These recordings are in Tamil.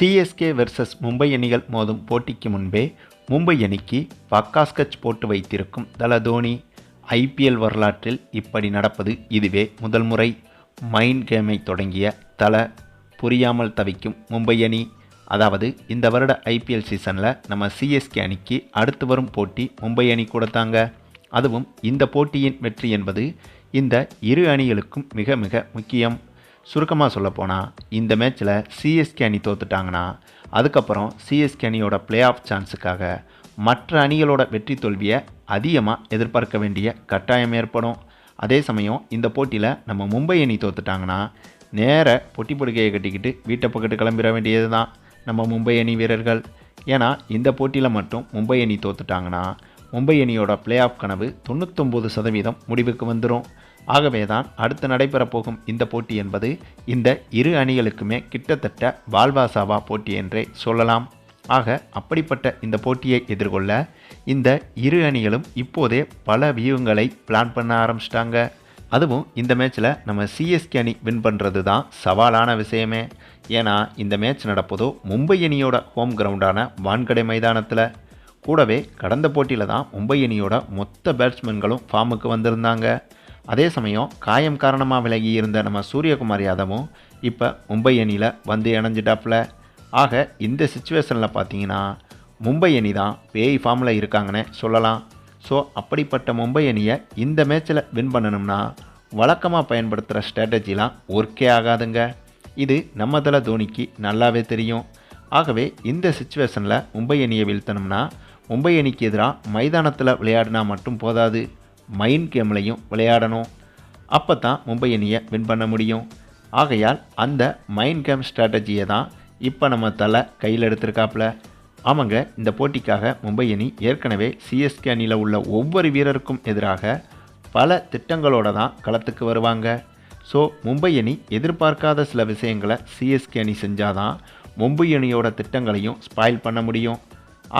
சிஎஸ்கே வெர்சஸ் மும்பை அணிகள் மோதும் போட்டிக்கு முன்பே மும்பை அணிக்கு பக்காஸ்கச் போட்டு வைத்திருக்கும் தல தோனி ஐபிஎல் வரலாற்றில் இப்படி நடப்பது இதுவே முதல் முறை. மைண்ட் கேமை தொடங்கிய தல புரியாமல் தவிக்கும் மும்பை அணி. அதாவது இந்த வருட ஐபிஎல் சீசனில் நம்ம சிஎஸ்கே அணிக்கு அடுத்து வரும் போட்டி மும்பை அணி கொடுத்தாங்க அதுவும் இந்த போட்டியின் வெற்றி என்பது இந்த இரு அணிகளுக்கும் மிக மிக முக்கியம். சுருக்கமாக சொல்லப்போனால் இந்த மேட்ச்சில் சிஎஸ்கே அணி தோத்துட்டாங்கன்னா அதுக்கப்புறம் சிஎஸ்கே அணியோட பிளே ஆஃப் சான்ஸுக்காக மற்ற அணிகளோட வெற்றி தோல்வியை அதிகமாக எதிர்பார்க்க வேண்டிய கட்டாயம் ஏற்படும். அதே சமயம் இந்த போட்டியில் நம்ம மும்பை அணி தோத்துட்டாங்கன்னா நேர பொட்டி படுக்கையை கட்டிக்கிட்டு வீட்டை பக்கத்து கிளம்பிட வேண்டியது தான் நம்ம மும்பை அணி வீரர்கள். ஏன்னா இந்த போட்டியில் மட்டும் மும்பை அணி தோத்துட்டாங்கன்னா மும்பை அணியோட பிளே ஆஃப் கனவு தொண்ணூத்தொம்பது சதவீதம் முடிவுக்கு வந்துடும் ஆகவே தான் அடுத்து நடைபெறப் போகும் இந்த போட்டி என்பது இந்த இரு அணிகளுக்குமே கிட்டத்தட்ட வால்வாசாவா போட்டி என்றே சொல்லலாம். ஆக அப்படிப்பட்ட இந்த போட்டியை எதிர்கொள்ள இந்த இரு அணிகளும் இப்போதே பல வியூகங்களை பிளான் பண்ண ஆரம்பிச்சிட்டாங்க. அதுவும் இந்த மேட்ச்சில் நம்ம சிஎஸ்கே அணி வின் பண்ணுறது தான் சவாலான விஷயமே. ஏன்னா இந்த மேட்ச் நடப்பதோ மும்பை அணியோட ஹோம் கிரவுண்டான வான்கடை மைதானத்தில். கூடவே கடந்த போட்டியில் தான் மும்பை அணியோட மொத்த பேட்ஸ்மேன்களும் ஃபார்முக்கு வந்திருந்தாங்க. அதே சமயம் காயம் காரணமாக விலகி இருந்த நம்ம சூரியகுமார் யாதவும் இப்போ மும்பை அணியில் வந்து இணைஞ்சிட்டாப்புல ஆக இந்த சுச்சுவேஷனில் பார்த்தீங்கன்னா மும்பை அணி தான் பேய் ஃபார்மில் இருக்காங்கன்னு சொல்லலாம். ஸோ அப்படிப்பட்ட மும்பை அணியை இந்த மேட்ச்சில் வின் பண்ணணும்னா வழக்கமாக பயன்படுத்துகிற ஸ்ட்ராட்டஜிலாம் ஒர்க்கே ஆகாதுங்க. இது நம்ம தல தோனிக்கு நல்லாவே தெரியும். ஆகவே இந்த சுச்சுவேஷனில் மும்பை அணியை வீழ்த்தணும்னா மும்பை அணிக்கு எதிராக மைதானத்தில் விளையாடினா மட்டும் போதாது. மைண்ட் கேம்லையும் விளையாடணும். அப்போ தான் மும்பை அணியை வின் பண்ண முடியும். ஆகையால் அந்த மைண்ட் கேம் ஸ்ட்ராட்டஜியை தான் இப்போ நம்ம தலை கையில் எடுத்திருக்காப்புல. ஆமாங்க இந்த போட்டிக்காக மும்பை அணி ஏற்கனவே சிஎஸ்கே அணியில் உள்ள ஒவ்வொரு வீரருக்கும் எதிராக பல திட்டங்களோட தான் களத்துக்கு வருவாங்க. ஸோ மும்பை அணி எதிர்பார்க்காத சில விஷயங்களை சிஎஸ்கே அணி செஞ்சாதான் மும்பை அணியோட திட்டங்களையும் ஸ்பாயில் பண்ண முடியும்.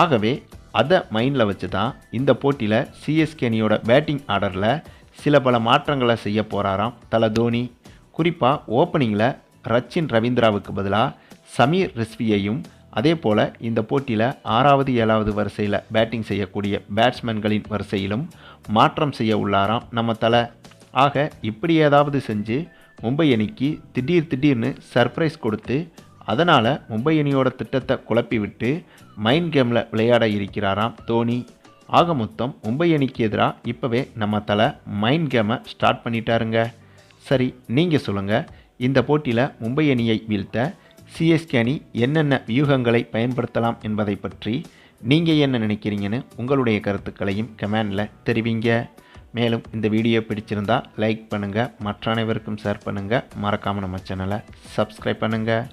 ஆகவே அதை மைண்டில் வச்சு தான் இந்த போட்டியில் சிஎஸ்கே அணியோட பேட்டிங் ஆர்டரில் சில பல மாற்றங்களை செய்ய போகிறாராம் தல தோனி. குறிப்பாக ஓப்பனிங்கில் ரச்சின் ரவீந்திராவுக்கு பதிலாக சமீர் ரிஸ்வியையும் அதே போல் இந்த போட்டியில் ஆறாவது ஏழாவது வரிசையில் பேட்டிங் செய்யக்கூடிய பேட்ஸ்மேன்களின் வரிசையிலும் மாற்றம் செய்ய உள்ளாராம் நம்ம தலை. ஆக இப்படி ஏதாவது செஞ்சு மும்பை அணிக்கு திடீர் திடீர்னு சர்ப்ரைஸ் கொடுத்து அதனால் மும்பை அணியோட திட்டத்தை குழப்பி விட்டு மைண்ட் கேமில் விளையாட இருக்கிறாராம் தோனி. ஆக மொத்தம் மும்பை அணிக்கு எதிராக இப்போவே நம்ம தலை மைண்ட் கேமை ஸ்டார்ட் பண்ணிட்டாருங்க. சரி நீங்கள் சொல்லுங்கள் இந்த போட்டியில் மும்பை அணியை வீழ்த்த சிஎஸ்கே அணி என்னென்ன வியூகங்களை பயன்படுத்தலாம் என்பதை பற்றி நீங்கள் என்ன நினைக்கிறீங்கன்னு உங்களுடைய கருத்துக்களையும் கமெண்டில் தெரிவிங்க. மேலும் இந்த வீடியோ பிடிச்சிருந்தா லைக் பண்ணுங்கள் மற்ற அனைவருக்கும் ஷேர் பண்ணுங்கள் மறக்காமல் நம்ம சேனலை சப்ஸ்கிரைப் பண்ணுங்கள்